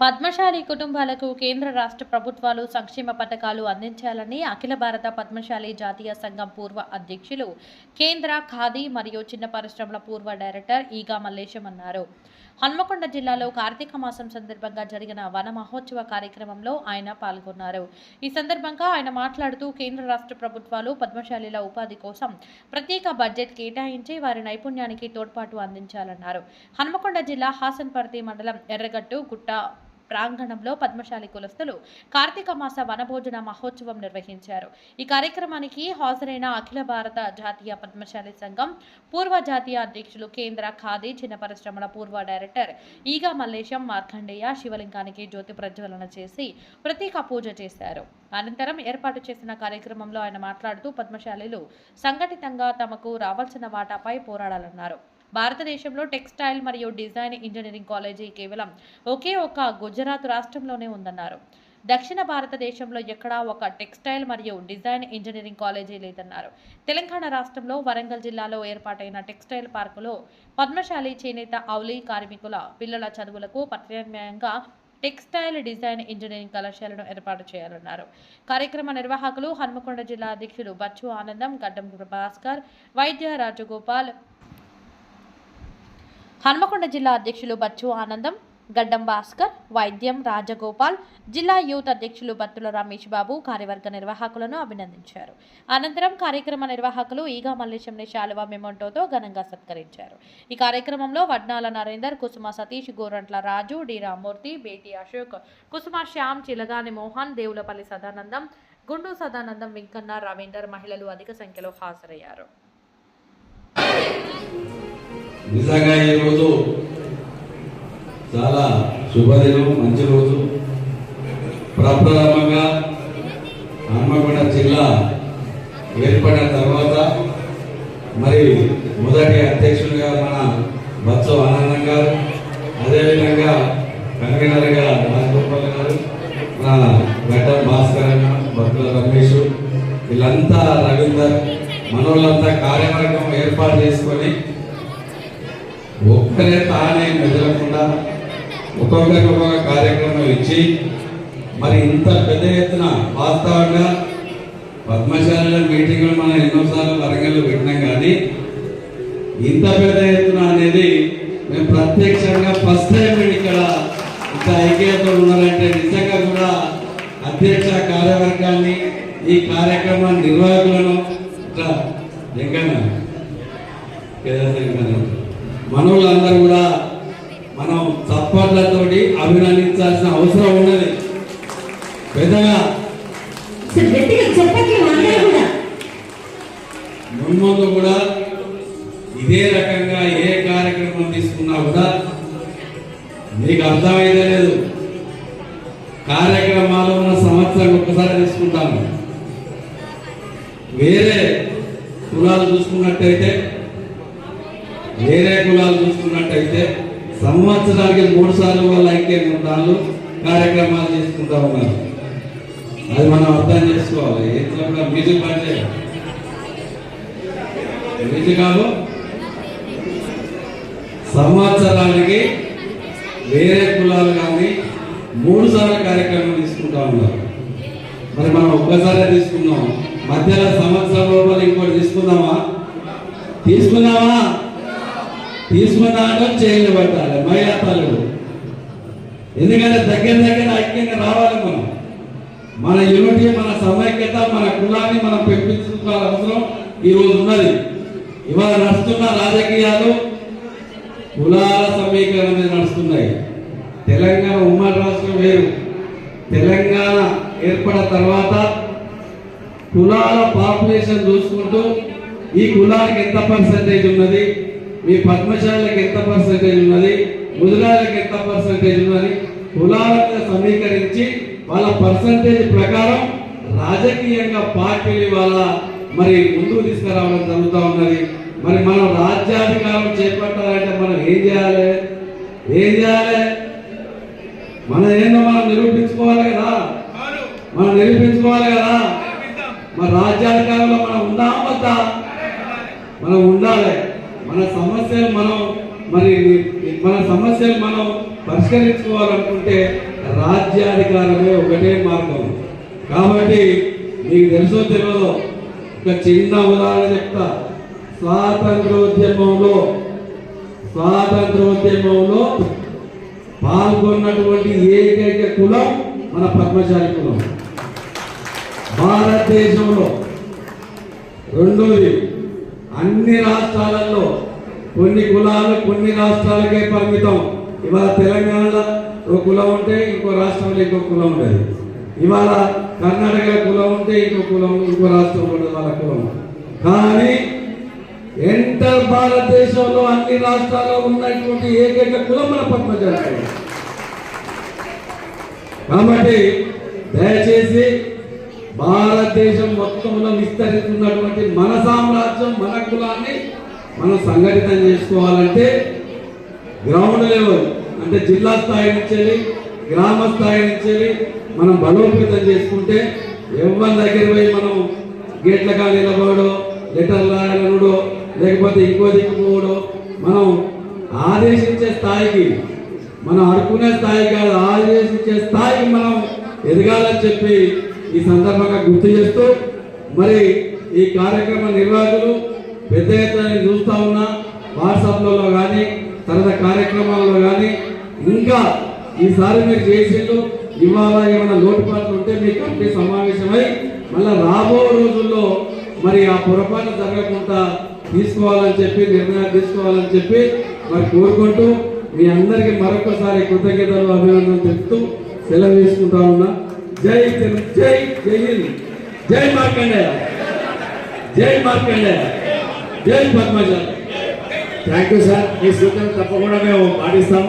పద్మశాలి కుటుంబాలకు కేంద్ర రాష్ట్ర ప్రభుత్వాలు సంక్షేమ పథకాలు అందించాలని అఖిల భారత పద్మశాలి జాతీయ సంఘం పూర్వ అధ్యక్షులు కేంద్ర ఖాదీ మరియు చిన్న పరిశ్రమల పూర్వ డైరెక్టర్ ఈగా మల్లేశం అన్నారు. హన్మకొండ జిల్లాలో కార్తీక మాసం సందర్భంగా జరిగిన వన మహోత్సవ కార్యక్రమంలో ఆయన పాల్గొన్నారు. ఈ సందర్భంగా ఆయన మాట్లాడుతూ కేంద్ర రాష్ట్ర ప్రభుత్వాలు పద్మశాలిల ఉపాధి కోసం ప్రత్యేక బడ్జెట్ కేటాయించి వారి నైపుణ్యానికి తోడ్పాటు అందించాలన్నారు. హన్మకొండ జిల్లా హాసన్పర్తి మండలం ఎర్రగట్టు గుట్ట ప్రాంగణంలో పద్మశాలి కులస్తులు కార్తీక మాస వనభోజన మహోత్సవం నిర్వహించారు. ఈ కార్యక్రమానికి హాజరైన అఖిల భారత జాతీయ పద్మశాలి సంఘం పూర్వ జాతీయ అధ్యక్షులు కేంద్ర ఖాదీ చిన్న పరిశ్రమల పూర్వ డైరెక్టర్ ఈగా మల్లేశం మార్కండేయ శివలింగానికి జ్యోతి ప్రజ్వలన చేసి ప్రత్యేక పూజ చేశారు. అనంతరం ఏర్పాటు చేసిన కార్యక్రమంలో ఆయన మాట్లాడుతూ పద్మశాలిలు సంఘటితంగా తమకు రావాల్సిన వాటాపై పోరాడాలన్నారు. భారతదేశంలో టెక్స్టైల్ మరియు డిజైన్ ఇంజనీరింగ్ కాలేజీ కేవలం ఒకే ఒక గుజరాత్ రాష్ట్రంలోనే ఉందన్నారు. దక్షిణ భారతదేశంలో ఎక్కడా ఒక టెక్స్టైల్ మరియు డిజైన్ ఇంజనీరింగ్ కాలేజీ లేదన్నారు. తెలంగాణ రాష్ట్రంలో వరంగల్ జిల్లాలో ఏర్పాటైన టెక్స్టైల్ పార్కులో పద్మశాలి చేనేత ఔలి కార్మికుల పిల్లల చదువులకు ప్రత్యామ్నాయంగా టెక్స్టైల్ డిజైన్ ఇంజనీరింగ్ కళాశాలను ఏర్పాటు చేయాలన్నారు. కార్యక్రమ నిర్వాహకులు హన్మకొండ జిల్లా అధ్యక్షులు బచ్చు ఆనందం గడ్డం భాస్కర్ వైద్య రాజగోపాల్ హన్మకొండ జిల్లా అధ్యక్షులు బచ్చు ఆనందం గడ్డం భాస్కర్ వైద్యం రాజగోపాల్ జిల్లా యూత్ అధ్యక్షులు బత్తుల రమేష్ బాబు కార్యవర్గ నిర్వాహకులను అభినందించారు. అనంతరం కార్యక్రమ నిర్వాహకులు ఈగా మల్లేశంని శాలువ మెమోంటోతో ఘనంగా సత్కరించారు. ఈ కార్యక్రమంలో వడ్నాల నరేందర్ కుసుమ సతీష్ గోరంట్ల రాజు డి రామ్మూర్తి బేటి అశోక్ కుసుమ శ్యామ్ చిలగాని మోహన్ దేవులపల్లి సదానందం గుండు సదానందం వెంకన్న రవీందర్ మహిళలు అధిక సంఖ్యలో హాజరయ్యారు. నిజంగా ఈరోజు చాలా శుభదినం మంచి రోజు. ప్రప్రథమంగా హన్మకొండ జిల్లా ఏర్పడిన తర్వాత మరి మొదటి అధ్యక్షుడిగా మన బత్స ఆనందం గారు అదేవిధంగా కన్వీనర్గా రాజగోపాల్ గారు మన బెడ్డ భాస్కర్ అన్న భక్తుల రమేష్ వీళ్ళంతా రవీందర్ మనోళ్ళంతా కార్యవర్గం ఏర్పాటు చేసుకొని ఒక్కరే తానే మెదలకుండా ఒక్కొక్కరికి ఒక్కొక్క కార్యక్రమం ఇచ్చి మరి ఇంత పెద్ద ఎత్తున వాస్తవంగా పద్మశాలలో మీటింగ్లు మనం ఎన్నోసార్లు వరంగల్లో పెట్టినాం కానీ ఇంత పెద్ద ఎత్తున అనేది మేము ప్రత్యక్షంగా ఫస్ట్ టైం ఇక్కడ ఇంత ఐక్యతతో ఉన్నారంటే నిజంగా కూడా అధ్యక్ష కార్యవర్గాన్ని ఈ కార్యక్రమ నిర్వాహకులను ఇట్లా వెంకన్న మనోళ్ళందరూ కూడా మనం చప్పట్లతోటి అభినందించాల్సిన అవసరం ఉన్నది. పెద్దగా మున్ముందు కూడా ఇదే రకంగా ఏ కార్యక్రమం తీసుకున్నా కూడా మీకు అర్థమైతే లేదు. కార్యక్రమాలు ఉన్న సంవత్సరం ఒక్కసారి తీసుకుంటాము వేరే కులాలు చూసుకున్నట్టయితే వేరే కులాలు చూసుకున్నట్టయితే సంవత్సరానికి మూడు సార్లు వాళ్ళ ఐక్యంగా ఉంటారు కార్యక్రమాలు చేసుకుంటా ఉన్నారు. అది మనం అర్థం చేసుకోవాలి. ఎట్లా కూడా మ్యూజిక్ పని కాదు. సంవత్సరానికి వేరే కులాలు కానీ మూడు సార్లు కార్యక్రమం తీసుకుంటా ఉన్నారు. మరి మనం ఒక్కసారే తీసుకున్నాం మధ్యలో సంవత్సరం లోపల ఇంకోటి తీసుకుందామా? తీసుకుందామా? తీసుకున్నాడో చేయలు పట్టాలి తల్లుడు. ఎందుకంటే దగ్గర దగ్గర ఐక్యంగా రావాలి మనం. మన యూనిటీ మన సమైక్యత మన కులాన్ని మనం పెంపించుకోవాలి అవసరం ఈ ఉన్నది. ఇవాళ నడుస్తున్న రాజకీయాలు కులాల సమీకరణ నడుస్తున్నాయి. తెలంగాణ ఉమ్మడి రాష్ట్రం వేరు. తెలంగాణ ఏర్పడిన తర్వాత కులాల పాపులేషన్ చూసుకుంటూ ఈ కులానికి ఎంత పర్సెంటేజ్ ఉన్నది? మీ పద్మశాలకు ఎంత పర్సెంటేజ్ ఉన్నది? ముదిరాలకు ఎంత పర్సెంటేజ్ ఉన్నది? కులాల మీద సమీకరించి వాళ్ళ పర్సంటేజ్ ప్రకారం రాజకీయంగా పార్టీలు వాళ్ళ మరి ముందుకు తీసుకురావడం జరుగుతూ ఉన్నది. మరి మనం రాజ్యాధికారం చేపట్టాలంటే మనం ఏం చేయాలి? ఏం చేయాలి? మనం ఏందో మనం నిరూపించుకోవాలి కదా. మనం నిరూపించుకోవాలి కదా. మన రాజ్యాధికారంలో మనం ఉందామా వద్దా మనం ఉండాలి. మన సమస్యలు మనం మరి మన సమస్యలు మనం పరిష్కరించుకోవాలనుకుంటే రాజ్యాధికారమే ఒకటే మార్గం. కాబట్టి మీకు తెలుసో తెలియదు ఒక చిన్న ఉదాహరణ చెప్తా. స్వాతంత్రోద్యమంలో స్వాతంత్రోద్యమంలో పాల్గొన్నటువంటి ఏకైక కులం మన పద్మశాలి కులం. భారతదేశంలో రెండోది అన్ని రాష్ట్రాలలో కొన్ని కులాలు కొన్ని రాష్ట్రాలకే పరిమితం. ఇవాళ తెలంగాణలో ఒక కులం ఉంటే ఇంకో రాష్ట్రంలో ఇంకో కులం ఉండదు. ఇవాళ కర్ణాటక కులం ఉంటే ఇంకో కులం ఇంకో రాష్ట్రంలో ఉండదు వాళ్ళ కులం. కానీ ఎంటర్ భారతదేశంలో అన్ని రాష్ట్రాల్లో ఉన్నటువంటి ఏకైక కులం మన పద్మజాతి కాబట్టి దయచేసి భారతదేశం మొత్తంలో విస్తరిస్తున్నటువంటి మన సామ్రాజ్యం మన కులాన్ని మనం సంఘటితం చేసుకోవాలంటే గ్రౌండ్ లెవెల్ అంటే జిల్లా స్థాయి నుంచి వెళ్ళి, గ్రామ స్థాయి నుంచి వెళ్ళి మనం బలోపేతం చేసుకుంటే ఎవరి దగ్గర పోయి మనం గేట్లగా నిలబడో లెటర్ రాయడో లేకపోతే ఇంకో దిక్కుపోవడో మనం ఆదేశించే స్థాయికి మనం అనుకునే స్థాయి కాదు ఆదేశించే స్థాయికి మనం ఎదగాలని చెప్పి ఈ సందర్భంగా గుర్తు చేస్తూ మరి ఈ కార్యక్రమ నిర్వాహకులు పెద్ద ఎత్తున చూస్తూ ఉన్నా వాట్సాప్లలో కానీ తర్వాత కార్యక్రమాల్లో కానీ ఇంకా ఈసారి మీరు చేసిండు ఇవాళ ఏమైనా లోటుపాట్లు ఉంటే మీ కమిటీ సమావేశమై మళ్ళీ రాబో రోజుల్లో మరి ఆ పొరపాటు జరగకుండా తీసుకోవాలని చెప్పి నిర్ణయాలు తీసుకోవాలని చెప్పి మరి కోరుకుంటూ మీ అందరికీ మరొకసారి కృతజ్ఞతలు అభినందనలు చెప్తూ సెలవు తీసుకుంటా ఉన్నా. జై తెలు- జై జై హింద్ జై మార్కండేయ జై మార్కండేయ జై పద్మజ థ్యాంక్ యూ సార్ మీ సూచనలు తప్పకుండా మేము పాటిస్తాం